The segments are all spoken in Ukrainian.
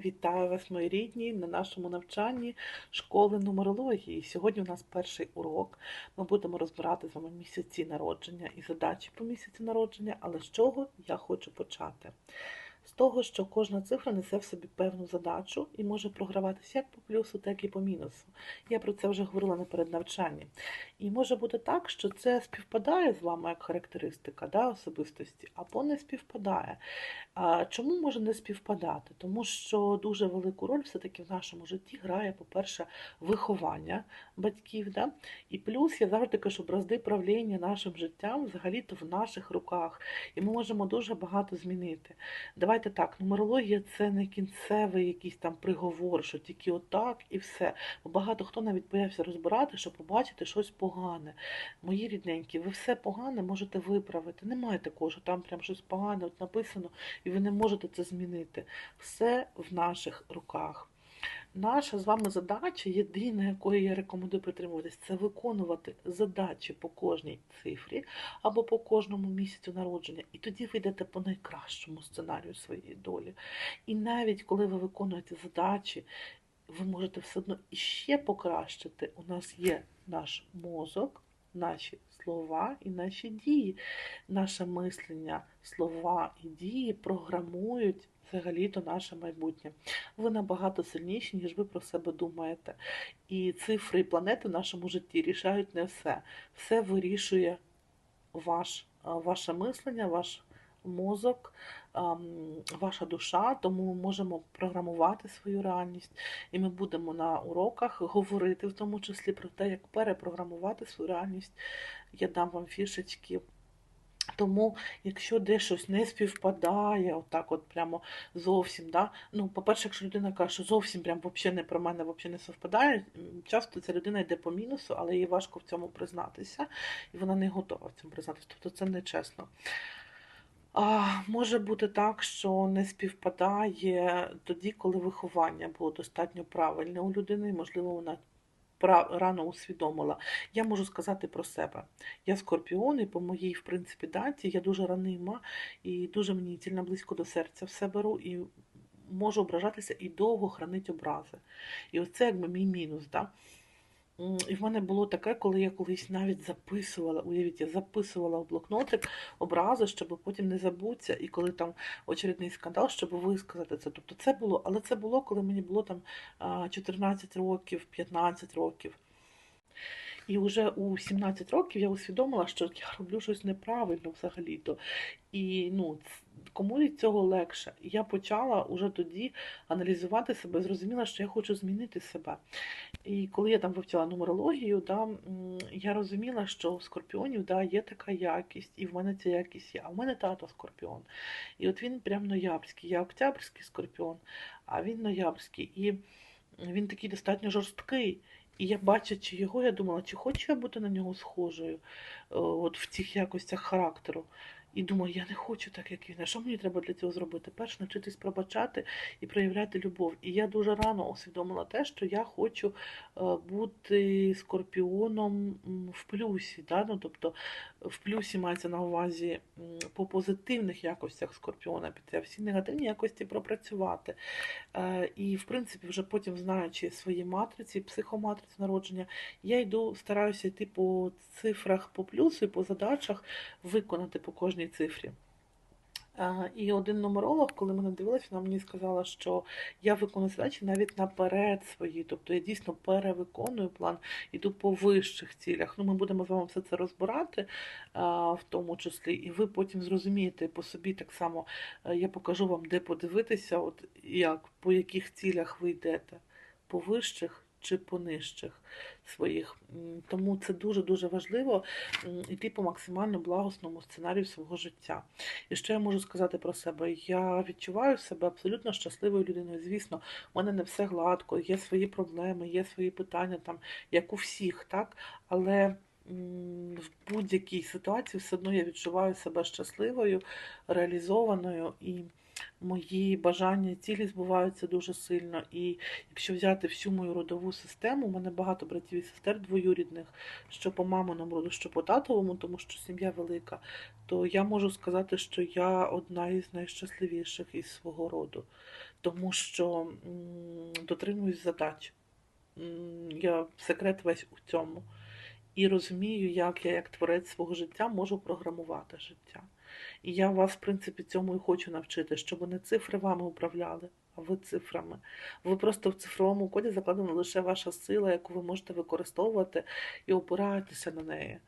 Вітаю вас, мої рідні, на нашому навчанні школи нумерології. Сьогодні у нас перший урок. Ми будемо розбирати з вами місяці народження і задачі по місяці народження, але з чого я хочу почати? З того, що кожна цифра несе в собі певну задачу і може програватися як по плюсу, так і по мінусу. Я про це вже говорила на переднавчанні. І може бути так, що це співпадає з вами як характеристика да, особистості, або не співпадає. Чому може не співпадати? Тому що дуже велику роль все-таки в нашому житті грає, по-перше, виховання батьків. Да? І плюс я завжди кажу, бразди правління нашим життям взагалі-то в наших руках. І ми можемо дуже багато змінити. Давайте так, нумерологія це не кінцевий якийсь там приговор, що тільки отак і все. Багато хто навіть боявся розбирати, щоб побачити щось погане. Мої рідненькі, ви все погане можете виправити. Немає такого, що там прям щось погане от написано, і ви не можете це змінити. Все в наших руках. Наша з вами задача, єдина, якої я рекомендую притримуватись, це виконувати задачі по кожній цифрі або по кожному місяцю народження. І тоді ви йдете по найкращому сценарію своєї долі. І навіть коли ви виконуєте задачі, ви можете все одно іще покращити. У нас є наш мозок, наші слова і наші дії. Наше мислення, слова і дії програмують взагалі-то наше майбутнє. Ви набагато сильніші, ніж ви про себе думаєте. І цифри і планети в нашому житті рішають не все. Все вирішує ваш, ваше мислення, ваш мозок, ваша душа, тому ми можемо програмувати свою реальність, і ми будемо на уроках говорити в тому числі про те, як перепрограмувати свою реальність. Я дам вам фішечки. Тому, якщо де щось не співпадає, отак от прямо зовсім, да? ну, по-перше, якщо людина каже, що зовсім прям взагалі не про мене взагалі не совпадає, часто ця людина йде по мінусу, але їй важко в цьому признатися, і вона не готова в цьому признатися. Тобто це нечесно. А, Може бути так, що не співпадає тоді, коли виховання було достатньо правильне у людини, і, можливо, вона рано усвідомила. Я можу сказати про себе. Я скорпіон, і по моїй, в принципі, даті я дуже ранима і дуже мені цільно близько до серця все беру і можу ображатися і довго хранить образи. І оце якби мій мінус. Да? І в мене було таке, коли я колись навіть записувала, уявіть, я записувала в блокнотик образи, щоб потім не забутися, і коли там очередний скандал, щоб висказати це. Тобто це було, але це було, коли мені було там 14 років, 15 років. І вже у 17 років я усвідомила, що я роблю щось неправильно взагалі-то. І ну, кому від цього легше. Я почала уже тоді аналізувати себе, зрозуміла, що я хочу змінити себе. І коли я там вивчала нумерологію, да, я розуміла, що у скорпіонів да, є така якість, і в мене ця якість є. А в мене тато скорпіон. І от він прям ноябрьський. Я октябрьський скорпіон, а він ноябрьський. І він такий достатньо жорсткий. І я, бачачи його, я думала, чи хочу я бути на нього схожою е, от в цих якостях характеру. І думаю, я не хочу так, як він. А що мені треба для цього зробити? Перш навчитись пробачати і проявляти любов. І я дуже рано усвідомила те, що я хочу е, бути скорпіоном в плюсі. Да? Ну, Тобто в плюсі мається на увазі по позитивних якостях скорпіона піти, всі негативні якості пропрацювати. Е, і, в принципі, вже потім, знаючи свої матриці, психоматриці народження, я йду, стараюся йти по цифрах по плюсу і по задачах виконати по кожній цифрі. І один нумеролог, коли мене дивилася, вона мені сказала, що я виконую задачі навіть наперед свої. Тобто я дійсно перевиконую план, іду по вищих цілях. Ну, Ми будемо з вами все це розбирати, в тому числі, і ви потім зрозумієте по собі так само, е, я покажу вам, де подивитися, от як, по яких цілях ви йдете, по вищих чи по нижчих своїх. Тому це дуже-дуже важливо йти по максимально благосному сценарію свого життя. І що я можу сказати про себе? Я відчуваю себе абсолютно щасливою людиною. Звісно, у мене не все гладко, є свої проблеми, є свої питання, там, як у всіх, так? але. В будь-якій ситуації все одно я відчуваю себе щасливою, реалізованою і мої бажання і цілі збуваються дуже сильно. І якщо взяти всю мою родову систему, у мене багато братів і сестер двоюрідних, що по маминому роду, що по татовому, тому що сім'я велика, то я можу сказати, що я одна із найщасливіших із свого роду. тому що дотримуюсь задач. Я секрет весь у цьому. І розумію, як я, як творець свого життя, можу програмувати життя. І я вас, в принципі, цьому і хочу навчити, щоб не цифри вами управляли, а ви цифрами. Ви просто в цифровому коді закладена лише ваша сила, яку ви можете використовувати і опираєтеся на неї.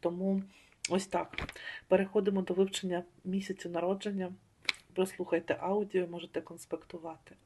Тому ось так. Переходимо до вивчення місяцю народження. Прослухайте аудіо, можете конспектувати.